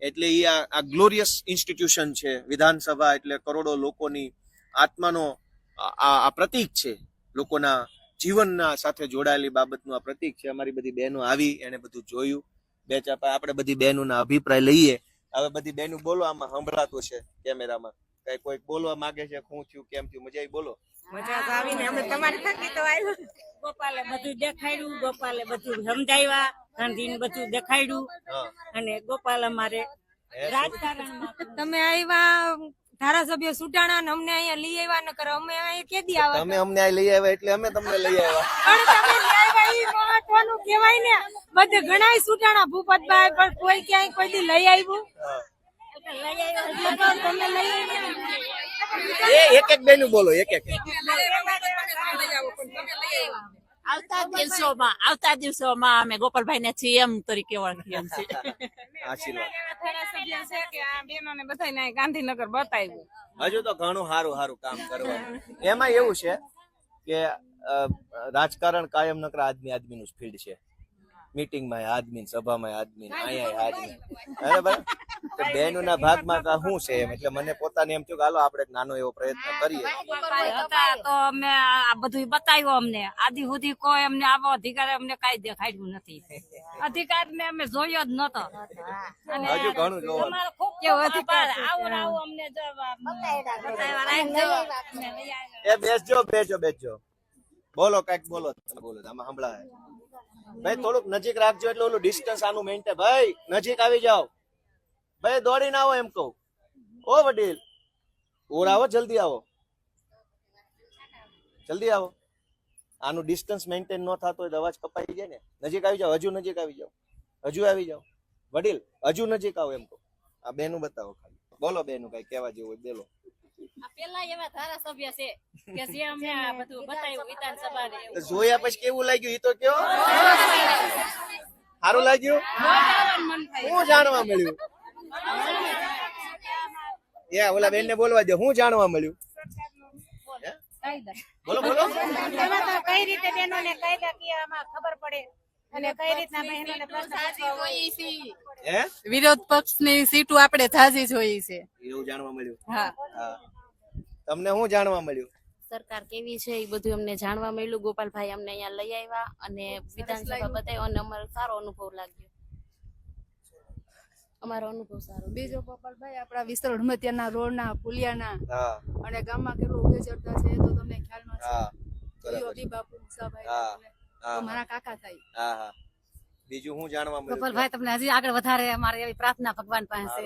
એટલે એ આ glorious institution છે વિધાનસભા એટલે કરોડો લોકોની આત્માનો આ પ્રતીક છે. લોકોના જીવનના સાથે જોડાયેલી બાબતનું આ પ્રતીક છે. અમારી બધી બહેનો આવી એને બધું જોયું. બે ચાર આપણે બધી બહેનોના અભિપ્રાય લઈએ. હવે બધી બહેનો બોલો આમાં સંભળાતું છે કેમેરામાં. કઈ કોઈક બોલવા માંગે છે હું થયું કેમ થયું મજા આવી? બોલો. મજા તો આવીને અમે તમારી થકી તો આવ્યું ગોપાલે બધું દેખાડ્યું ગોપાલે બધું સમજાવ્યા ગાંધીને બધું દેખાડ્યું. અને ગોપાલ અમારે રાજકારણમાં તમે આવ્યા ધારાસભ્ય સુટાણા ને અમને અહીંયા લઈ આવ્યા ન કરો અમે અહીંયા કેદી આવા? તમે અમને અહીં લઈ આવ્યા એટલે અમે તમને લઈ આવ્યા પણ તમે લઈ આવ્યા ઈ મહત્વનું કહેવાય ને. બધે ઘણાય સુટાણા ભૂપતભાઈ પણ કોઈ ક્યાંય કોઈ દી લઈ આવ્યું હા. એટલે તો તમે લઈ આવ્યા એ એક એક બેનું બોલો એક એક. આવતા દિવસોમાં આવતા દિવસોમાં અમે ગોપાલભાઈ ને સીએમ તરીકે ઓળખીએ છીએ. આશીર્વાદ. ધારાસભ્ય છે કે આ બેનોને બધાને ગાંધીનગર બતાવ્યું. હજુ તો ઘણું સારું સારું કામ કરવાનું. એમાં એવું છે કે રાજકારણ કાયમ નકર આદમી આદમીનું જ ફિલ્ડ છે. મીટિંગમાં આદમી સભામાં આદમી અહીંયા આદમી બરાબર? તો બહેનોના ભાગમાં તો શું છે? એમ એટલે મને પોતાને એમ થયું કે હાલો આપણે નાનો એવો પ્રયત્ન કરીએ. હતા તો અમે આ બધું બતાવ્યું અમને. આદિ સુધી કોઈ અમને આવો અધિકાર અમને કઈ દેખાડ્યું નથી. અધિકાર ને અમે જોયો જ નતો અને હજુ ઘણું જોવાનું ખૂબ કેવો અધિકાર આવો આવો અમને. એ બેસજો બેસજો બેસજો. બોલો કંઈક બોલો. તમે બોલો આમાં સંભળાય. ભાઈ થોડુંક નજીક રાખજો એટલે ઓલું ડિસ્ટન્સ આનું મેન્ટેન ભાઈ નજીક આવી જાઓ. ભાઈ દોડીને આવો એમ કહું. ઓ વડીલ ઓર આવો જલ્દી આવો. જલ્દી આવો. આનું ડિસ્ટન્સ મેન્ટેન ન થતો હોય અવાજ કપાઈ જાય ને. નજીક આવી જાઓ હજુ નજીક આવી જાઓ. હજુ આવી જાઓ. વડીલ હજુ નજીક આવો એમ કહો. આ બેનું બતાવો ખાલી. બોલો બેનું કઈ કહેવા જેવું હોય બોલો. પેલા એવા ધારાસભ્ય છે કે જે અમને આ બધું બતાવ્યું વિધાનસભા જોયા પછી કેવું લાગ્યું? એ તો કયો? સારું લાગ્યું. હું જાણવા મળ્યું? એ ઓલા બેન ને બોલવા દે હું જાણવા મળ્યું? હે? બોલો બોલો. કઈ રીતે બહેનોને કાયદાકીયમાં ખબર પડે. અને કઈ રીતના બહેનોને પ્રશ્ન હોય. હે? વિરોધ પક્ષની સીટો આપણે થાજી જોઈ છે. એવું જાણવા મળ્યું? હા. હા. તમને શું જાણવા મળ્યું? સરકાર કેવી છે એ બધું અમને જાણવા મળ્યું. ગોપાલભાઈ અમને અહીંયા લઈ આવ્યા અને વિધાનસભા બતાવ્યો અને અમારો સારો અનુભવ લાગ્યો. અમારો અનુભવ સારો. બીજો ગોપાલભાઈ આપણા વિસ્તર હડમતિયાના રોડના પુલિયાના હા. અને ગામમાં કેટલું ઉગે ચડતા છે તો તમને ખ્યાલમાં છે. બાપુ મુસાભાઈ મારા કાકા થાય. હા હા. બીજું હું જાણવા મળ્યું ગોપાલભાઈ તમને હજી આગળ વધારે અમારે એવી પ્રાર્થના ભગવાન પાસે.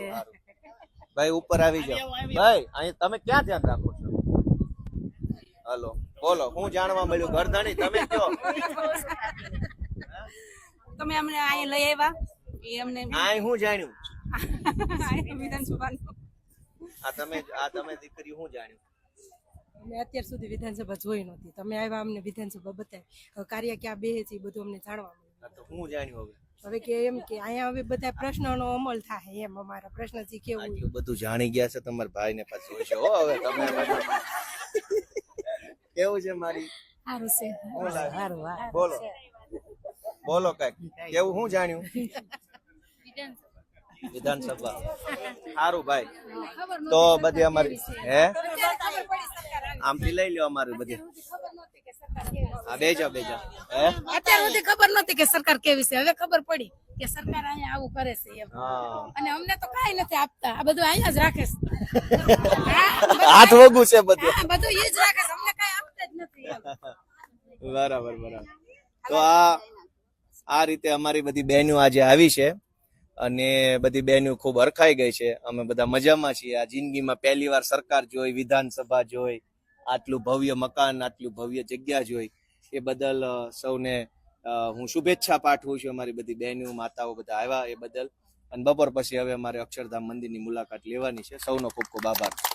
ભાઈ ઉપર આવી જાઓ. ભાઈ અહીં તમે ક્યાં ધ્યાન રાખો છો? હલો બોલો હું જાણવા મળ્યું? ઘરધણી તમે કયો? તમે અમને અહીં લઈ આવ્યા? એ આ હું જાણ્યું? વિધાનસભાનું આ તમે આ તમે દીકરી હું જાણ્યું? અમે અત્યાર સુધી વિધાનસભા જોઈ નહોતી. તમે આવ્યા અમને વિધાનસભા બતાવી. કાર્ય ક્યાં બે છે એ બધું અમને જાણવા મળ્યું. હું જાણ્યું હવે. હવે કે એમ કે અહીંયા હવે બધા પ્રશ્નોનો અમલ થાય એમ અમારા પ્રશ્નથી કેવું બધું જાણી ગયા છે તમારા ભાઈ ને પાછું હશે. હો હવે તમે કેવું છે મારી? સારું છે. શું બોલો. બોલો કંઈક. કેવું હું જાણ્યું? વિધાનસભા. સારું ભાઈ. તો બધી અમારી હે? આમથી લઈ લ્યો અમારું બધી. હા બેજો બેજો. હે? અત્યાર સુધી ખબર નતી કે સરકાર કેવી છે. હવે ખબર પડી કે સરકાર અહીંયા આવું કરે છે એમ. અને અમને તો કઈ નથી આપતા. આ બધું અહીંયા જ રાખે છે. હાથ વગું છે બધું. બધું એ જ રાખે છે. અમને કાંઈ આપતા જ નથી બરાબર બરાબર. તો આ આ રીતે અમારી બધી બહેનો આજે આવી છે. અને બધી બહેનો ખૂબ હરખાઈ ગઈ છે. અમે બધા મજામાં છીએ. આ જિંદગીમાં પહેલી વાર સરકાર જોઈ, વિધાનસભા જોઈ, આટલું ભવ્ય મકાન, આટલું ભવ્ય જગ્યા જોઈ. એ બદલ સૌને હું શુભેચ્છા પાઠવું છું અમારી બધી બહેનો માતાઓ બધા આવ્યા એ બદલ. અને બપોર પછી હવે અમારે અક્ષરધામ મંદિરની મુલાકાત લેવાની છે. સૌનો ખૂબ ખૂબ આભાર.